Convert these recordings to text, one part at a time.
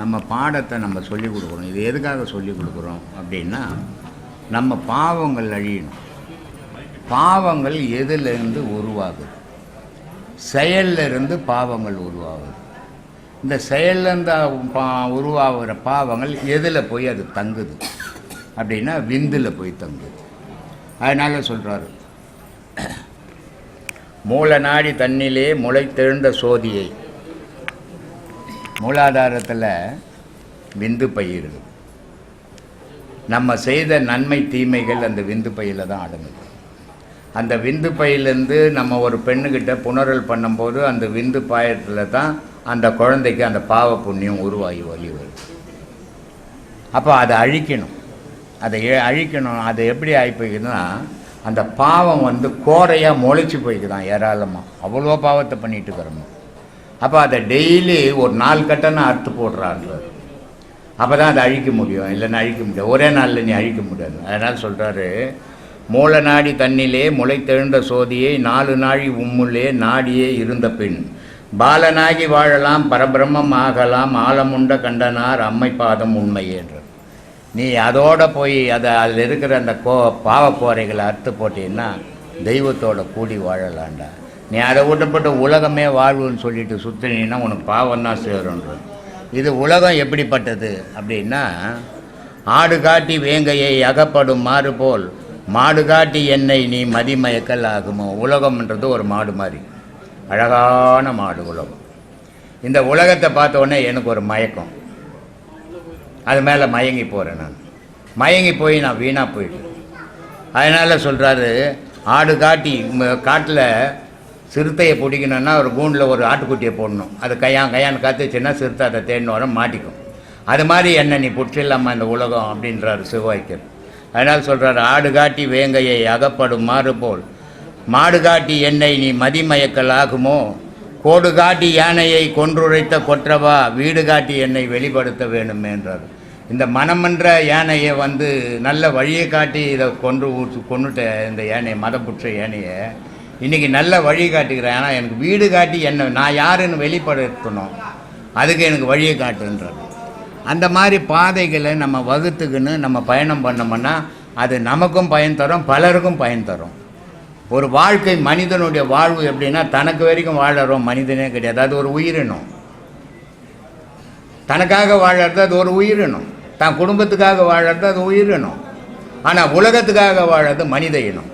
நம்ம பாடத்தை நம்ம சொல்லிக் கொடுக்குறோம் இது எதுக்காக சொல்லிக் கொடுக்குறோம் அப்படின்னா நம்ம பாவங்கள் அழியணும். பாவங்கள் எதிலிருந்து உருவாகுது. செயல்லிருந்து பாவங்கள் உருவாகுது. இந்த செயல்லேருந்து பா உருவாகிற பாவங்கள் எதில் போய் அது தங்குது? அப்படின்னா விந்தில் போய் தங்குது. அதனால் சொல்கிறாரு மூல நாடி தன்னிலே முளைத்தெழுந்த சோதியை மூலாதாரத்தில் விந்து பயிர் நம்ம செய்த நன்மை தீமைகள் அந்த விந்து பையில் தான் அடங்குது அந்த விந்து பையிலேருந்து நம்ம ஒரு பெண்ணுக்கிட்ட புணரல் பண்ணும்போது அந்த விந்து பாயத்தில் தான் அந்த குழந்தைக்கு அந்த பாவ புண்ணியம் உருவாகி வழி வருது. அப்போ அதை அழிக்கணும். அதை அழிக்கணும். அதை எப்படி ஆகி போய்க்குதுன்னா அந்த பாவம் வந்து கோரையாக முளைச்சி போய்க்குதான் ஏராளமாக அவ்வளோ பாவத்தை பண்ணிட்டு இருக்கிறோம். அப்போ அதை டெய்லி ஒரு நாலு கட்டணம் அறுத்து போடுறான்றார். அப்போ தான் அதை அழிக்க முடியும். இல்லைன்னா அழிக்க முடியாது. ஒரே நாளில் நீ அழிக்க முடியாது. அதனால் சொல்கிறாரு மூல நாடி தன்னிலே முளைத்தெழுந்த சோதியை நாலு நாழி உம்முள்ளே நாடியே இருந்த பெண் பாலனாகி வாழலாம் பரபிரம்மம் ஆகலாம் ஆழமுண்ட கண்டனார் அம்மை பாதம் உண்மையேன்றார். நீ அதோட போய் அதை அதில் இருக்கிற அந்த கோ பாவக்கோரைகளை அறுத்து போட்டீங்கன்னா தெய்வத்தோட கூடி வாழலாம்டா. நீ அதை விட்டுப்பட்டு உலகமே வாழ்வுன்னு சொல்லிட்டு சுற்றினீன்னா உனக்கு பாவம் தான் சேருன்ற இது உலகம் எப்படிப்பட்டது அப்படின்னா ஆடு காட்டி வேங்கையை அகப்படும் மாறு போல் மாடு காட்டி என்னை நீ மதிமயக்கல் ஆகுமோ? உலகம்ன்றது ஒரு மாடு மாதிரி. அழகான மாடு உலகம். இந்த உலகத்தை பார்த்தோன்னே எனக்கு ஒரு மயக்கம். அது மேலே மயங்கி போகிறேன் நான். மயங்கி போய் நான் வீணாக போயிட்டேன். அதனால் சொல்கிறாரு ஆடு காட்டி காட்டில் சிறுத்தையை பிடிக்கணுன்னா ஒரு கூண்டில் ஒரு ஆட்டுக்குட்டியை போடணும். அது கையான் கையான் காத்துச்சுன்னா சிறுத்தை அதை தேடின வர மாட்டிக்கும். அது மாதிரி என்ன நீ புற்றில்லாமல் இந்த உலகம் அப்படின்றார் சிவாய்க்கர் அதனால் சொல்கிறார் ஆடு காட்டி வேங்கையை அகப்படும் மாறு போல். மாடு காட்டி என்னை நீ மதிமயக்கல் ஆகுமோ? கோடு காட்டி யானையை கொன்றுரைத்த கொற்றவா? வீடு காட்டி என்னை வெளிப்படுத்த வேணும் என்றார். இந்த மனமன்ற யானையை வந்து நல்ல வழியை காட்டி இதை கொன்று ஊற்று கொன்னுட்ட இந்த யானையை மதப்புற்ற யானையை இன்றைக்கி நல்ல வழி காட்டுகிறேன். ஆனால் எனக்கு வீடு காட்டி என்ன நான் யாருன்னு வெளிப்படுத்தணும். அதுக்கு எனக்கு வழியை காட்டுன்றது. அந்த மாதிரி பாதைகளை நம்ம வகுத்துக்குன்னு நம்ம பயணம் பண்ணோம்னா அது நமக்கும் பயன் தரும் பலருக்கும் பயன் தரும். ஒரு வாழ்க்கை மனிதனுடைய வாழ்வு எப்படின்னா தனக்கு வரைக்கும் வாழறோம் மனிதனே கிடையாது. அது ஒரு உயிரினம். தனக்காக வாழறது அது ஒரு உயிரினம். தான் குடும்பத்துக்காக வாழறது அது உயிரினம். ஆனால் உலகத்துக்காக வாழறது மனித இனம்.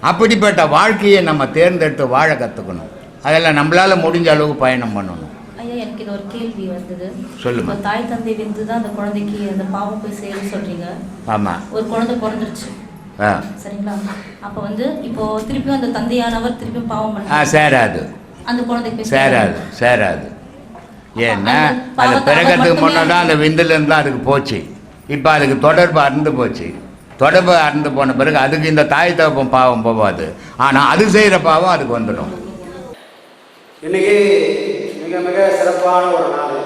அப்படிப்பட்ட வாழ்க்கையை நம்ம தேர்ந்தெடுத்து வாழ கற்றுக்கணும் அதில் நம்மளால் முடிஞ்ச அளவுக்கு பயணம் பண்ணணும். ஐயா எனக்கு இது ஒரு கேள்வி வந்தது. இப்போ தாய் தந்தை விந்து தான் அந்த குழந்தைக்கு அந்த பாவம் போய் சேரும் சொல்றீங்க. ஆமாம் ஒரு குழந்தை பிறந்துருச்சு. சரிங்களா? அப்போ வந்து இப்போ திருப்பியும் அந்த தந்தையானவர் திருப்பியும் பாவம் பண்ண சேராது. அந்த குழந்தைக்கு சேராது. சேராது ஏன்னா அது மட்டுமே- முன்னாடி அந்த விந்துலேருந்து அதுக்கு போச்சு. இப்போ அதுக்கு தொடர்பு அறுந்து போச்சு. தொடர்பு அறந்து போன பிறகு அதுக்கு இந்த தாய் தகப்பம் பாவம் போகாது ஆனால் அது செய்கிற பாவம் அதுக்கு வந்துடும். இன்னைக்கு மிக மிக சிறப்பான ஒரு நாள்.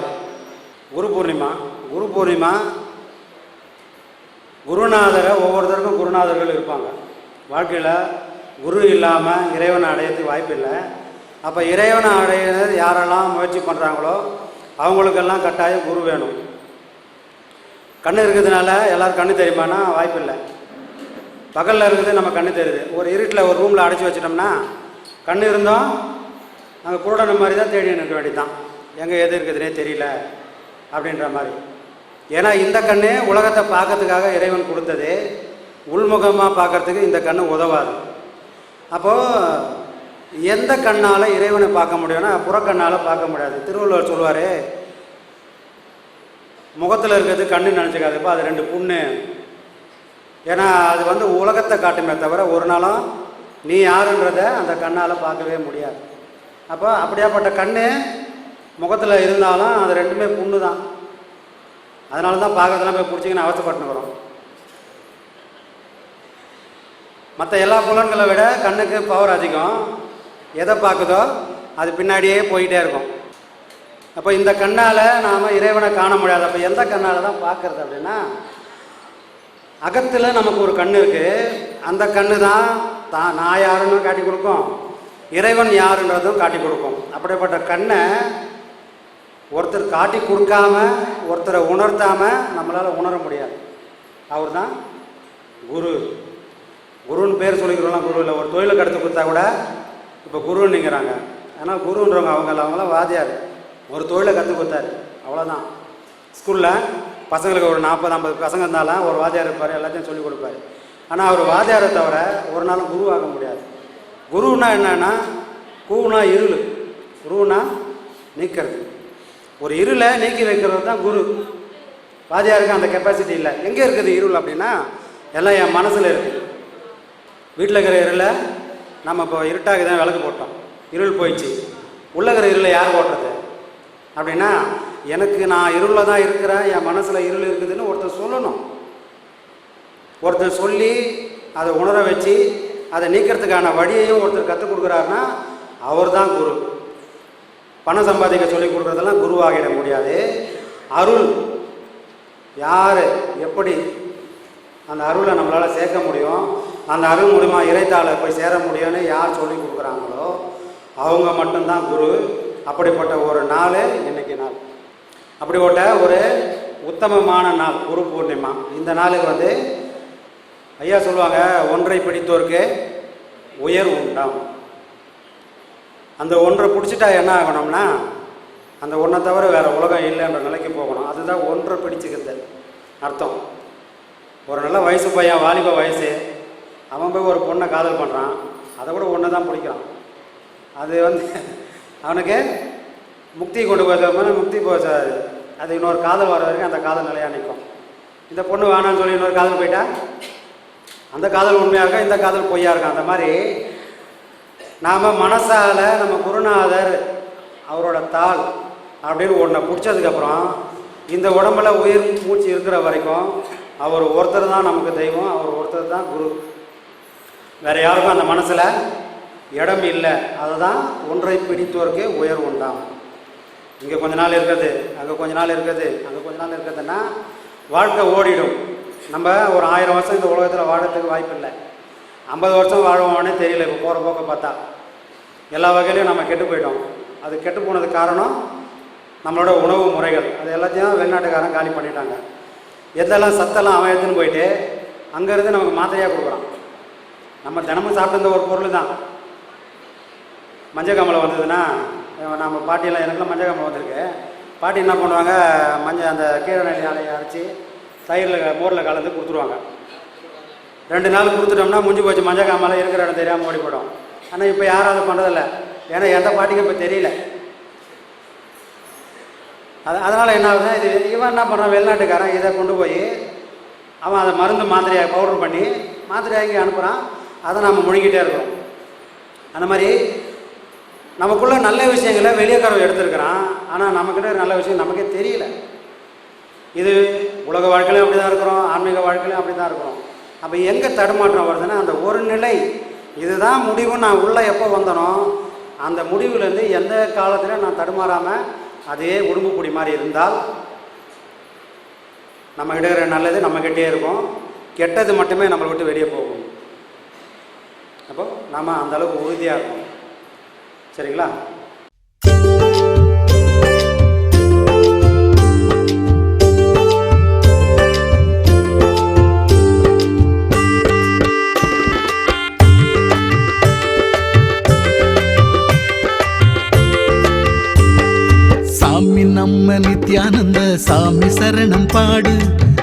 குரு பூர்ணிமா. குரு பூர்ணிமா குருநாதரை ஒவ்வொருத்தருக்கும் குருநாதர்கள் இருப்பாங்க. வாழ்க்கையில் குரு இல்லாமல் இறைவனை அடையிறதுக்கு வாய்ப்பு இல்லை. அப்போ இறைவனை அடையிறது யாரெல்லாம் முயற்சி பண்ணுறாங்களோ அவங்களுக்கெல்லாம் கட்டாயம் குரு வேணும். கண்ணு இருக்கிறதுனால எல்லோரும் கண்ணு தெரியுமானா? வாய்ப்பு இல்லை பகலில் இருக்குது நம்ம கண்ணு தெரியுது. ஒரு இருட்டில் ஒரு ரூமில் அடைச்சி வச்சிட்டோம்னா கண்ணு இருந்தோம் அங்கே குருடன மாதிரி தான் தேடி நிற்க வேண்டியதான் எங்கே எது இருக்குதுன்னே தெரியல அப்படின்ற மாதிரி. ஏன்னா இந்த கண்ணு உலகத்தை பார்க்கறதுக்காக இறைவன் கொடுத்தது உள்முகமாக பார்க்கறதுக்கு இந்த கண்ணு உதவாது. அப்போது எந்த கண்ணால் இறைவனை பார்க்க முடியும்னா புறக்கண்ணால் பார்க்க முடியாது. திருவள்ளுவர் சொல்லுவார் முகத்தில் இருக்கிறது கண்ணு நினச்சிக்காதுப்பா அது ரெண்டு புண்ணு. ஏன்னா அது வந்து உலகத்தை காட்டுமே தவிர ஒரு நாளும் நீ யாருன்றத அந்த கண்ணால் பார்க்கவே முடியாது. அப்போ அப்படியாப்பட்ட கண்ணு முகத்தில் இருந்தாலும் அது ரெண்டுமே புண்ணு தான் அதனால தான் பார்க்கறதெல்லாம் போய் பிடிச்சிங்கன்னு அவசப்பட்டுக்கிறோம் மற்ற எல்லா புலன்களை விட கண்ணுக்கு பவர் அதிகம். எதை பார்க்குதோ அது பின்னாடியே போயிட்டே இருக்கும். அப்போ இந்த கண்ணால் நாம் இறைவனை காண முடியாது. அப்போ எந்த கண்ணால் தான் பார்க்கறது அப்படின்னா அகத்தில் நமக்கு ஒரு கண் இருக்குது அந்த கண்ணு தான் தான் நான் யாருன்னு காட்டி கொடுக்கும். இறைவன் யாருன்றதும் காட்டி கொடுக்கும். அப்படிப்பட்ட கண்ணை ஒருத்தர் காட்டி கொடுக்காம ஒருத்தரை உணர்த்தாமல் நம்மளால் உணர முடியாது. அவர் தான் குரு. குருன்னு பேர் சொல்லிக்கிறோம்லாம் குரு இல்லை ஒரு தொழிலை எடுத்து கொடுத்தா கூட இப்போ குருன்னுங்கிறாங்க. ஏன்னா குருன்றவங்க அவங்க அவங்களாம் வாதியார். ஒரு தொழிலை கற்றுக் கொடுத்தாரு. அவ்வளோதான் ஸ்கூலில் பசங்களுக்கு ஒரு நாற்பது ஐம்பது பசங்க இருந்தாலும் ஒரு வாத்தியார் இருப்பார் எல்லாத்தையும் சொல்லிக் கொடுப்பாரு. ஆனால் அவர் வாத்தியாரை தவிர ஒரு நாளும் குருவாக முடியாது. குருன்னா என்னன்னா கூனா இருள். குருனா நீக்கிறது. ஒரு இருளை நீக்கி வைக்கிறது தான் குரு. வாத்தியாருக்கு அந்த கெப்பாசிட்டி இல்லை. எங்கே இருக்குது இருள் அப்படின்னா எல்லாம் என் மனசில் இருக்குது வீட்டில் இருக்கிற இருளை நம்ம இப்போ இருட்டாக தான் விளக்கு போட்டோம். இருள் போயிடுச்சு. உள்ளே இருக்கிற இருளை யார் ஓட்டுறது அப்படின்னா எனக்கு நான் இருளில் தான் இருக்கிறேன் என் மனசில் இருள் இருக்குதுன்னு ஒருத்தர் சொல்லணும். ஒருத்தர் சொல்லி அதை உணர வச்சு அதை நீக்கிறதுக்கான வழியையும் ஒருத்தர் கற்றுக் கொடுக்குறாருன்னா அவர் தான் குரு. பணம் சம்பாதிக்க சொல்லி கொடுக்குறதெல்லாம் குருவாகிட முடியாது. அருள். யார் எப்படி அந்த அருளை நம்மளால் சேர்க்க முடியும்? அந்த அருள் மூலிமா இறைத்தாளை போய் சேர முடியும்னு யார் சொல்லி கொடுக்குறாங்களோ அவங்க மட்டும்தான் குரு. அப்படிப்பட்ட ஒரு நாள் இன்னைக்கு நாள். அப்படிப்பட்ட ஒரு உத்தமமான நாள் குரு பூர்ணிமா. இந்த நாளுக்கு வந்து ஐயா சொல்லுவாங்க ஒன்றை பிடித்தோருக்கு உயர் உண்டாம். அந்த ஒன்றை பிடிச்சிட்டா என்ன ஆகணும்னா அந்த ஒன்றை தவிர வேறு உலகம் இல்லைன்ற நிலைக்கு போகணும். அதுதான் ஒன்றை பிடிச்சிக்கிறது. அர்த்தம். ஒரு நல்ல வயசு பையன் வாலிப வயசு அவன் போய் ஒரு பொண்ணை காதல் பண்ணுறான் அதை கூட ஒன்று தான் பிடிக்கிறான். அது வந்து அவனுக்கு முக்தி கொண்டு போய் முக்தி போ அது இன்னொரு காதல் வர வரைக்கும் அந்த காதல் நிலையாக நிற்கும். இந்த பொண்ணு வேணாம்னு சொல்லி இன்னொரு காதல் போயிட்டா? அந்த காதல் உண்மையாக இருக்கும் இந்த காதல் பொய்யா இருக்கும் அந்த மாதிரி நாம் மனசால் நம்ம குருநாதர் அவரோட தாள் அப்படின்னு ஒன்றை பிடிச்சதுக்கப்புறம் இந்த உடம்புல உயிர் மூச்சு இருக்கிற வரைக்கும் அவர் ஒருத்தர் தான் நமக்கு தெய்வம் அவர் ஒருத்தர் தான் குரு. வேறு யாருக்கும் அந்த மனசில் இடம் இல்லை அதுதான் ஒன்றை பிடித்தோருக்கு உயர்வு உண்டாம். இங்கே கொஞ்ச நாள் இருக்குது அங்கே கொஞ்ச நாள் இருக்குது அங்கே கொஞ்ச நாள் இருக்குதுன்னா வாழ்க்கை ஓடிடும். நம்ம ஒரு ஆயிரம் வருஷம் இந்த உலகத்தில் வாழறதுக்கு வாய்ப்பு இல்லை ஐம்பது வருஷம் வாழ்வோன்னே தெரியல இப்போ போகிற போக்க பார்த்தா. எல்லா வகையிலையும் நம்ம கெட்டு போயிட்டோம். அது கெட்டு போனதுக்கு காரணம் நம்மளோட உணவு முறைகள். அது எல்லாத்தையும் வெளிநாட்டுக்காரன் காலி பண்ணிட்டாங்க. எதெல்லாம் சத்தெல்லாம் அவன் எடுத்துன்னு போயிட்டு அங்கேருந்து நமக்கு மாத்திரையாக கொடுக்குறான். நம்ம தினமும் சாப்பிட்டு இருந்த ஒரு பொருள் தான் மஞ்சள் காமலை வந்ததுன்னா நம்ம பாட்டியெல்லாம் எனக்குலாம் மஞ்சள் காமலை வந்திருக்கு. பாட்டி என்ன பண்ணுவாங்க மஞ்சள் அந்த கீரை நெல்லி அரைச்சி தயிரில் மோரில் கலந்து கொடுத்துருவாங்க. ரெண்டு நாள் கொடுத்துட்டோம்னா முடிஞ்சு போச்சு மஞ்சள் காமலை இருக்கிற இடம் தெரியாமல் ஓடி போடும் ஆனால் இப்போ யாரும் அதை பண்ணுறதில்ல ஏன்னா எந்த பாட்டிக்கும் இப்போ தெரியல. அது அதனால் என்ன ஆகுதுன்னா இது இவன் என்ன பண்ணுறான் வெளிநாட்டுக்காரன் இதை கொண்டு போய் அவன் அதை மருந்து மாத்திரையை பவுடர் பண்ணி மாத்திரையாகி அனுப்புகிறான் அதை நம்ம முழுங்கிட்டே இருக்கோம். அந்த மாதிரி நமக்குள்ள நல்ல விஷயங்களை வெளியக்காரன் எடுத்திருக்கிறான். ஆனால் நமக்கிட்ட நல்ல விஷயம் நமக்கே தெரியல. இது உலக வாழ்க்கையிலும் அப்படி தான் இருக்கிறோம் ஆன்மீக வாழ்க்கையிலும் அப்படி தான் இருக்கிறோம். அப்போ எங்கே தடுமாற்றம் வருதுன்னா அந்த ஒரு நிலை இதுதான் முடிவு நான் உள்ளே எப்போ வந்தனோ அந்த முடிவுலேருந்து எந்த காலத்திலையும் நான் தடுமாறாமல் அதே உடும்புக்குடி மாதிரி இருந்தால் நம்மக்கிட்ட இருக்கிற நல்லது நம்மக்கிட்டே இருக்கும். கெட்டது மட்டுமே நம்மளை விட்டு வெளியே போகும். அப்போ நாம் அந்தளவுக்கு உறுதியாக இருக்கும் சரிங்களா? சாமி நம்ம நித்யானந்த சாமி சரணம் பாடு.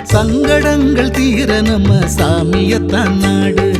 சங்கடங்கள் தீர நம்ம சாமியத்தான் நாடு.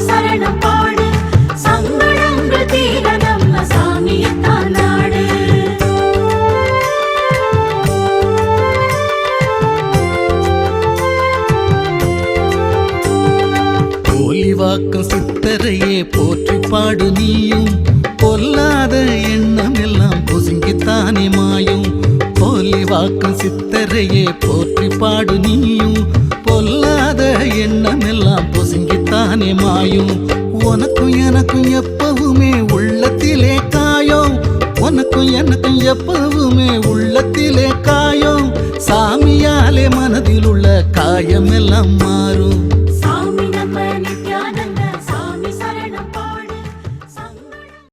சரணம் பாடு. சங்கடங்கள் தீர நம்ம சாமியத்தான் நாடு. போலிவாக்கம் சித்தரையே போற்றி பாடு நீயும். பொல்லாத எண்ணம் எல்லாம் பொசுங்கித்தானே மாயும். போலிவாக்கம் சித்தரையே போ தானே மாயும்? உனக்கும் எனக்கும் எப்பவுமே உள்ளத்திலே காயம். உனக்கும் எனக்கும் எப்பவுமே உள்ளத்திலே காயம். சாமியாலே மனதில் உள்ள காயம் எல்லாம் மாறும்.